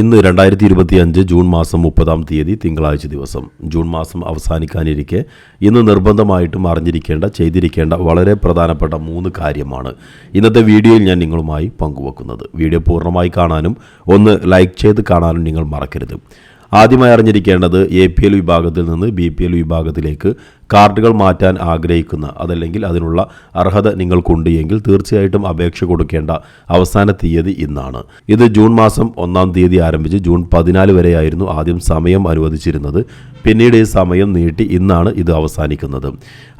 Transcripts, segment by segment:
ഇന്ന് രണ്ടായിരത്തി ഇരുപത്തി അഞ്ച് ജൂൺ മാസം മുപ്പതാം തീയതി തിങ്കളാഴ്ച ദിവസം. ജൂൺ മാസം അവസാനിക്കാനിരിക്കെ ഇന്ന് നിർബന്ധമായിട്ടും അറിഞ്ഞിരിക്കേണ്ട ചെയ്തിരിക്കേണ്ട വളരെ പ്രധാനപ്പെട്ട മൂന്ന് കാര്യമാണ് ഇന്നത്തെ വീഡിയോയിൽ ഞാൻ നിങ്ങളുമായി പങ്കുവെക്കുന്നത്. വീഡിയോ പൂർണമായി കാണാനും ഒന്ന് ലൈക്ക് ചെയ്ത് കാണാനും നിങ്ങൾ മറക്കരുത്. ആദ്യമായി അറിഞ്ഞിരിക്കേണ്ടത് എ പി എൽ വിഭാഗത്തിൽ നിന്ന് ബി പി എൽ വിഭാഗത്തിലേക്ക് കാർഡുകൾ മാറ്റാൻ ആഗ്രഹിക്കുന്ന അതല്ലെങ്കിൽ അതിനുള്ള അർഹത നിങ്ങൾക്കുണ്ട് എങ്കിൽ തീർച്ചയായിട്ടും അപേക്ഷ കൊടുക്കേണ്ട അവസാന തീയതി ഇന്നാണ്. ഇത് ജൂൺ മാസം ഒന്നാം തീയതി ആരംഭിച്ച് ജൂൺ പതിനാല് വരെയായിരുന്നു ആദ്യം സമയം അനുവദിച്ചിരുന്നത്. പിന്നീട് ഈ സമയം നീട്ടി ഇന്നാണ് ഇത് അവസാനിക്കുന്നത്.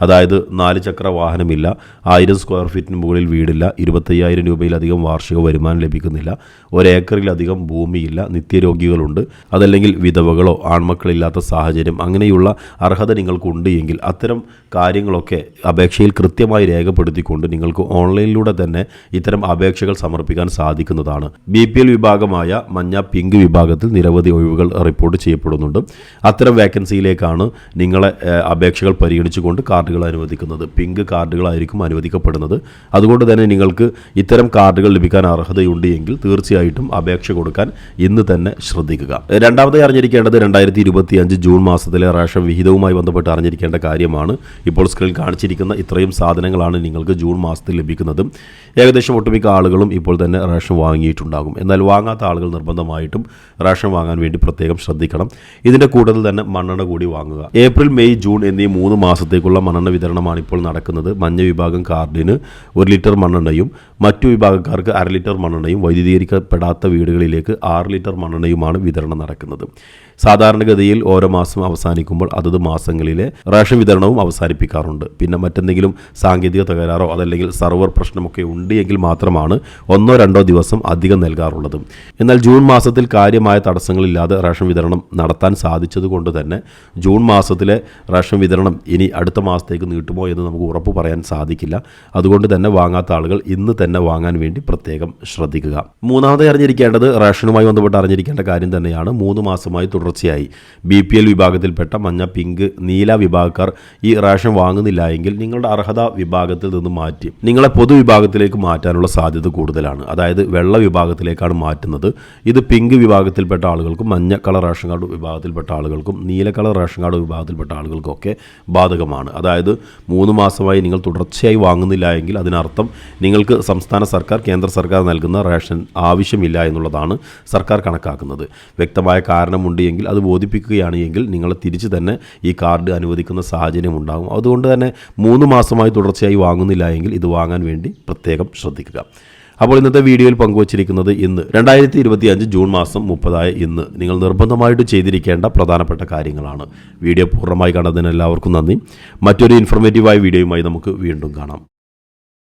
അതായത് നാല് ചക്ര വാഹനമില്ല ആയിരം സ്ക്വയർ ഫീറ്റിന് മുകളിൽ വീടില്ല ഇരുപത്തയ്യായിരം രൂപയിലധികം വാർഷിക വരുമാനം ലഭിക്കുന്നില്ല ഒരേക്കറിലധികം ഭൂമിയില്ല നിത്യരോഗികളുണ്ട് അതല്ലെങ്കിൽ വിധവകളോ ആൺമക്കളില്ലാത്ത സാഹചര്യം അങ്ങനെയുള്ള അർഹത നിങ്ങൾക്കുണ്ട് എങ്കിൽ അത്തരം കാര്യങ്ങളൊക്കെ അപേക്ഷയിൽ കൃത്യമായി രേഖപ്പെടുത്തിക്കൊണ്ട് നിങ്ങൾക്ക് ഓൺലൈനിലൂടെ തന്നെ ഇത്തരം അപേക്ഷകൾ സമർപ്പിക്കാൻ സാധിക്കുന്നതാണ്. ബി പി എൽ വിഭാഗമായ മഞ്ഞ പിങ്ക് വിഭാഗത്തിൽ നിരവധി ഒഴിവുകൾ റിപ്പോർട്ട് ചെയ്യപ്പെടുന്നുണ്ട്. അത്തരം വേക്കൻസിയിലേക്കാണ് നിങ്ങളെ അപേക്ഷകൾ പരിഗണിച്ചുകൊണ്ട് കാർഡുകൾ അനുവദിക്കുന്നത്. പിങ്ക് കാർഡുകളായിരിക്കും അനുവദിക്കപ്പെടുന്നത്. അതുകൊണ്ട് തന്നെ നിങ്ങൾക്ക് ഇത്തരം കാർഡുകൾ ലഭിക്കാൻ അർഹതയുണ്ട് എങ്കിൽ തീർച്ചയായിട്ടും അപേക്ഷ കൊടുക്കാൻ ഇന്ന് തന്നെ ശ്രദ്ധിക്കുക. രണ്ടാമതായി അറിഞ്ഞിരിക്കേണ്ടത് രണ്ടായിരത്തി ജൂൺ മാസത്തിലെ റേഷൻ വിഹിതവുമായി ബന്ധപ്പെട്ട് അറിഞ്ഞിരിക്കേണ്ട കാര്യമാണ്. ഇപ്പോൾ സ്ക്രീനിൽ കാണിച്ചിരിക്കുന്ന ഇത്രയും സാധനങ്ങളാണ് നിങ്ങൾക്ക് ജൂൺ മാസത്തിൽ ലഭിക്കുന്നത്. ഏകദേശം ഒട്ടുമിക്ക ആളുകളും ഇപ്പോൾ തന്നെ റേഷൻ വാങ്ങിയിട്ടുണ്ടാകും. എന്നാൽ വാങ്ങാത്ത ആളുകൾ നിർബന്ധമായിട്ടും റേഷൻ വാങ്ങാൻ വേണ്ടി പ്രത്യേകം ശ്രദ്ധിക്കണം. ഇതിന്റെ കൂട്ടത്തിൽ തന്നെ മണ്ണെണ്ണ കൂടി വാങ്ങുക. ഏപ്രിൽ മെയ് ജൂൺ എന്നീ മൂന്ന് മാസത്തേക്കുള്ള മണ്ണെണ്ണ വിതരണമാണ് ഇപ്പോൾ നടക്കുന്നത്. മഞ്ഞ വിഭാഗം കാർഡിന് ഒരു ലിറ്റർ മണ്ണെണ്ണയും മറ്റു വിഭാഗക്കാർക്ക് അര ലിറ്റർ മണ്ണെണ്ണയും വൈദ്യുതീകരിക്കപ്പെടാത്ത വീടുകളിലേക്ക് ആറ് ലിറ്റർ മണ്ണെണ്ണയുമാണ് വിതരണം നടക്കുന്നത്. സാധാരണഗതിയിൽ ഓരോ മാസം അവസാനിക്കുമ്പോൾ അതത് മാസങ്ങളിലെ റേഷൻ വിതരണവും അവസാനിപ്പിക്കാറുണ്ട്. പിന്നെ മറ്റെന്തെങ്കിലും സാങ്കേതിക തകരാറോ അതല്ലെങ്കിൽ സർവർ പ്രശ്നമൊക്കെ ഉണ്ട് എങ്കിൽ മാത്രമാണ് ഒന്നോ രണ്ടോ ദിവസം അധികം നൽകാറുള്ളത്. എന്നാൽ ജൂൺ മാസത്തിൽ കാര്യമായ തടസ്സങ്ങളില്ലാതെ റേഷൻ വിതരണം നടത്താൻ സാധിച്ചതുകൊണ്ട് തന്നെ ജൂൺ മാസത്തിലെ റേഷൻ വിതരണം ഇനി അടുത്ത മാസത്തേക്ക് നീട്ടുമോ എന്ന് നമുക്ക് ഉറപ്പ് പറയാൻ സാധിക്കില്ല. അതുകൊണ്ട് തന്നെ വാങ്ങാത്ത ആളുകൾ ഇന്ന് തന്നെ വാങ്ങാൻ വേണ്ടി പ്രത്യേകം ശ്രദ്ധിക്കുക. മൂന്നാമതായി അറിഞ്ഞിരിക്കേണ്ടത് റേഷനുമായി ബന്ധപ്പെട്ട് അറിഞ്ഞിരിക്കേണ്ട കാര്യം തന്നെയാണ്. മൂന്ന് മാസമായി തുടർച്ചയായി. ബി വിഭാഗത്തിൽപ്പെട്ട മഞ്ഞ പിങ്ക് നീല വിഭാഗക്കാർ ഈ റേഷൻ വാങ്ങുന്നില്ല എങ്കിൽ നിങ്ങളുടെ അർഹത വിഭാഗത്തിൽ നിന്ന് മാറ്റി. നിങ്ങളെ പൊതുവിഭാഗത്തിലേക്ക് മാറ്റാനുള്ള സാധ്യത കൂടുതലാണ്. അതായത് വെള്ള വിഭാഗത്തിലേക്കാണ് മാറ്റുന്നത്. ഇത് പിങ്ക് വിഭാഗത്തിൽപ്പെട്ട ആളുകൾക്കും മഞ്ഞ കളർ റേഷൻ കാർഡ് വിഭാഗത്തിൽപ്പെട്ട ആളുകൾക്കും നീല കളർ റേഷൻ കാർഡ് വിഭാഗത്തിൽപ്പെട്ട ആളുകൾക്കൊക്കെ ബാധകമാണ്. അതായത് മൂന്ന് മാസമായി നിങ്ങൾ തുടർച്ചയായി വാങ്ങുന്നില്ല എങ്കിൽ അതിനർത്ഥം നിങ്ങൾക്ക് സംസ്ഥാന സർക്കാർ കേന്ദ്ര സർക്കാർ നൽകുന്ന റേഷൻ ആവശ്യമില്ല എന്നുള്ളതാണ് സർക്കാർ കണക്കാക്കുന്നത്. വ്യക്തമായ കാരണമുണ്ട് എങ്കിൽ അത് ബോധിപ്പിക്കുകയാണ് എങ്കിൽ നിങ്ങളെ തിരിച്ച് തന്നെ ഈ കാർഡ് അനുവദിക്കുന്ന സാഹചര്യം ഉണ്ടാകും. അതുകൊണ്ട് തന്നെ മൂന്ന് മാസമായി തുടർച്ചയായി വാങ്ങുന്നില്ല എങ്കിൽ ഇത് വാങ്ങാൻ വേണ്ടി പ്രത്യേകം ശ്രദ്ധിക്കുക. അപ്പോൾ ഇന്നത്തെ വീഡിയോയിൽ പങ്കുവച്ചിരിക്കുന്നത് ഇന്ന് രണ്ടായിരത്തി ഇരുപത്തി അഞ്ച് ജൂൺ മാസം മുപ്പതായ ഇന്ന് നിങ്ങൾ നിർബന്ധമായിട്ട് ചെയ്തിരിക്കേണ്ട പ്രധാനപ്പെട്ട കാര്യങ്ങളാണ്. വീഡിയോ പൂർണമായി കണ്ടതിന് എല്ലാവർക്കും നന്ദി. മറ്റൊരു ഇൻഫോർമേറ്റീവായ വീഡിയോയുമായി നമുക്ക് വീണ്ടും കാണാം.